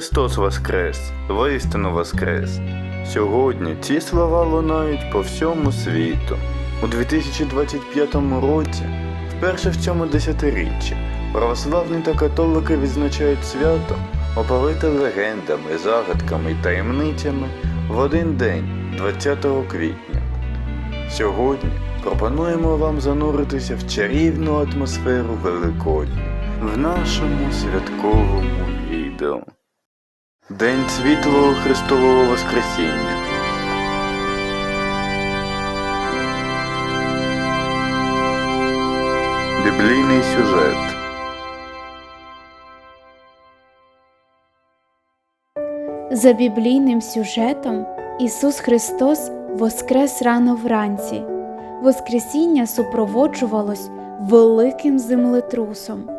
Христос Воскрес! Воістину Воскрес! Сьогодні ці слова лунають по всьому світу. У 2025 році, вперше в цьому десятиріччі, православні та католики відзначають свято, оповите легендами, загадками і таємницями в один день, 20 квітня. Сьогодні пропонуємо вам зануритися в чарівну атмосферу Великодня в нашому святковому відео. День світлого Христового Воскресіння. Біблійний сюжет. За біблійним сюжетом Ісус Христос воскрес рано вранці. Воскресіння супроводжувалось великим землетрусом.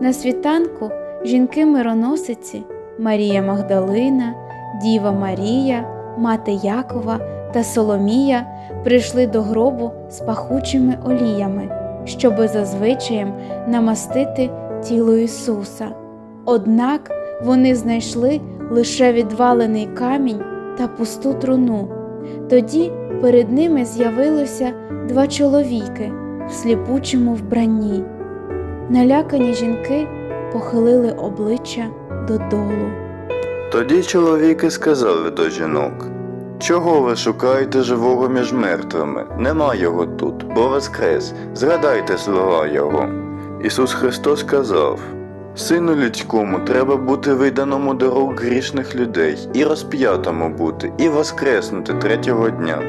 На світанку жінки мироносиці Марія Магдалина, Діва Марія, Мати Якова та Соломія прийшли до гробу з пахучими оліями, щоби за звичаєм намастити тіло Ісуса. Однак вони знайшли лише відвалений камінь та пусту труну. Тоді перед ними з'явилося два чоловіки в сліпучому вбранні. Налякані жінки похилили обличчя додолу. Тоді чоловіки сказали до жінок: Чого ви шукаєте живого між мертвими? Нема його тут, бо воскрес. Згадайте слова Його. Ісус Христос сказав: Сину людському треба бути виданому до рук грішних людей, і розп'ятому бути, і воскреснути третього дня.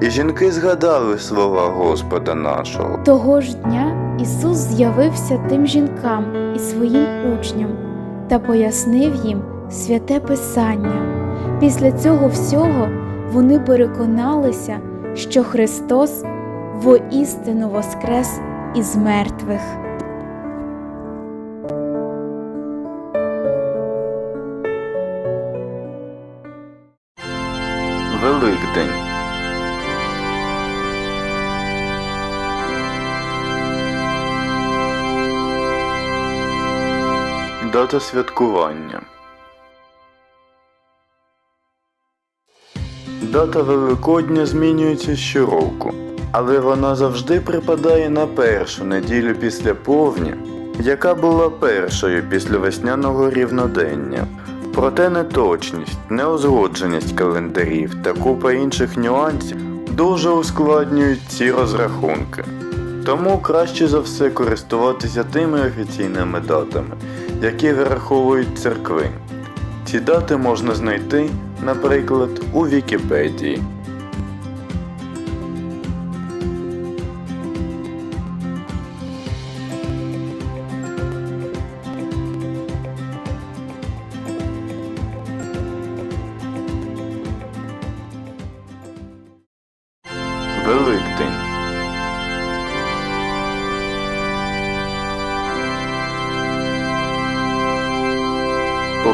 І жінки згадали слова Господа нашого. Того ж дня Ісус з'явився тим жінкам і своїм учням та пояснив їм святе Писання. Після цього всього вони переконалися, що Христос воістину воскрес із мертвих. Великдень. Дата святкування. Дата Великодня змінюється щороку, але вона завжди припадає на першу неділю після повні, яка була першою після весняного рівнодення. Проте неточність, неузгодженість календарів та купа інших нюансів дуже ускладнюють ці розрахунки. Тому краще за все користуватися тими офіційними датами, які вираховують церкви. Ці дати можна знайти, наприклад, у Вікіпедії.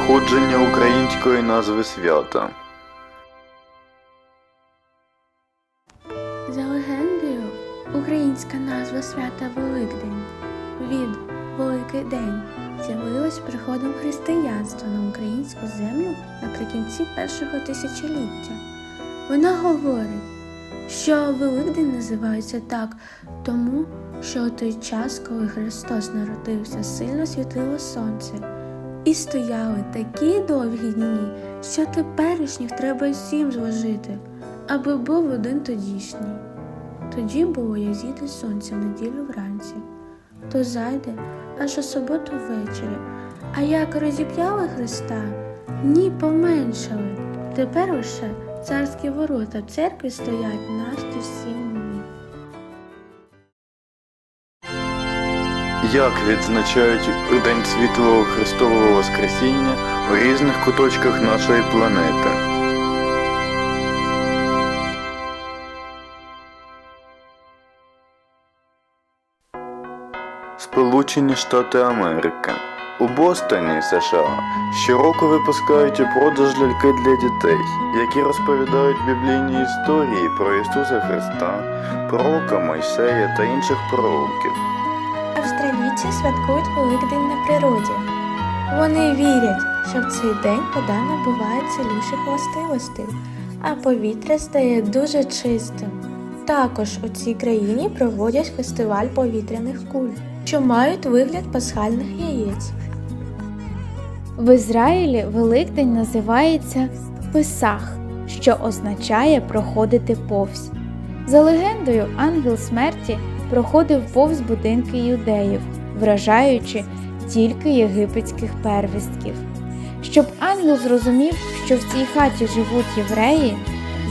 Походження української назви свята. За легендою, українська назва свята Великдень від Великий День з'явилась приходом християнства на українську землю наприкінці першого тисячоліття. Вона говорить, що Великдень називається так тому, що у той час, коли Христос народився, сильно світило сонце. І стояли такі довгі дні, що теперішніх треба сім зложити, аби був один тодішній. Тоді було, як зійде сонце в неділю вранці, то зайде аж у суботу ввечері. А як розіп'яли Христа, ні поменшали. Тепер лише царські ворота в церкві стоять настіж сім Як відзначають День світлого Христового Воскресіння у різних куточках нашої планети? Сполучені Штати Америки. У Бостоні, США, щороку випускають у продаж ляльки для дітей, які розповідають біблійні історії про Ісуса Христа, пророка Мойсея та інших пророків. Австралійці святкують Великдень на природі. Вони вірять, що в цей день вода набуває цілющих властивостей, а повітря стає дуже чистим. Також у цій країні проводять фестиваль повітряних куль, що мають вигляд пасхальних яєць. В Ізраїлі Великдень називається Писах, що означає проходити повз. За легендою, ангел смерті проходив повз будинки юдеїв, вражаючи тільки єгипетських первістків. Щоб ангел зрозумів, що в цій хаті живуть євреї,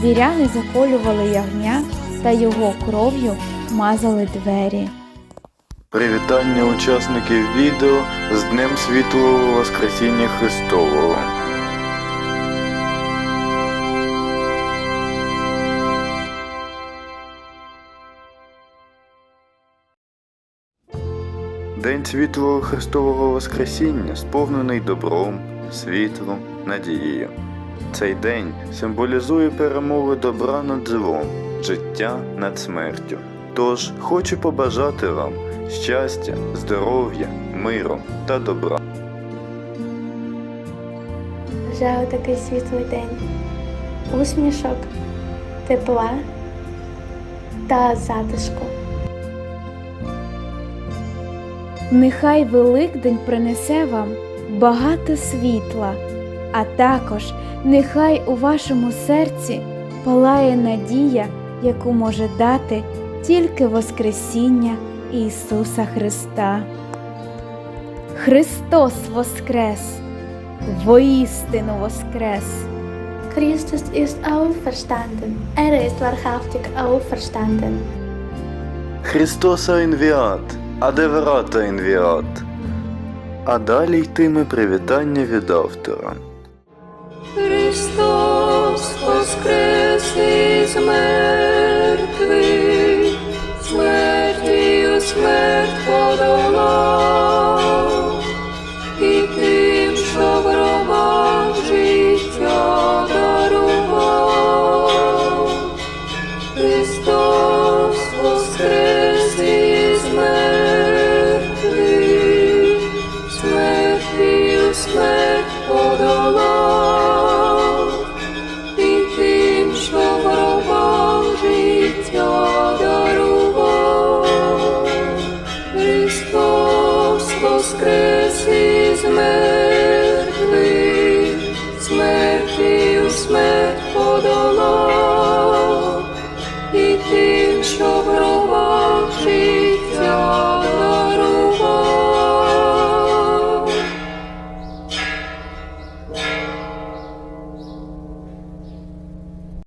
віряни заколювали ягня та його кров'ю мазали двері. Привітання учасників відео з Днем Світлого Воскресіння Христового. День Світлого Христового Воскресіння сповнений добром, світлом, надією. Цей день символізує перемогу добра над злом, життя над смертю. Тож хочу побажати вам щастя, здоров'я, миру та добра. Бажаю такий світлий день, усмішок, тепла та затишку. Нехай Великдень принесе вам багато світла, а також нехай у вашому серці палає надія, яку може дати тільки Воскресіння Ісуса Христа. Христос Воскрес! Воістину Воскрес! Christus ist auferstanden. Er ist wahrhaftig auferstanden. Христоса інвіат, адеверата інвірат. А далі йтиме привітання від автора. Христос воскрес із мертвих, смертію смерть подолав.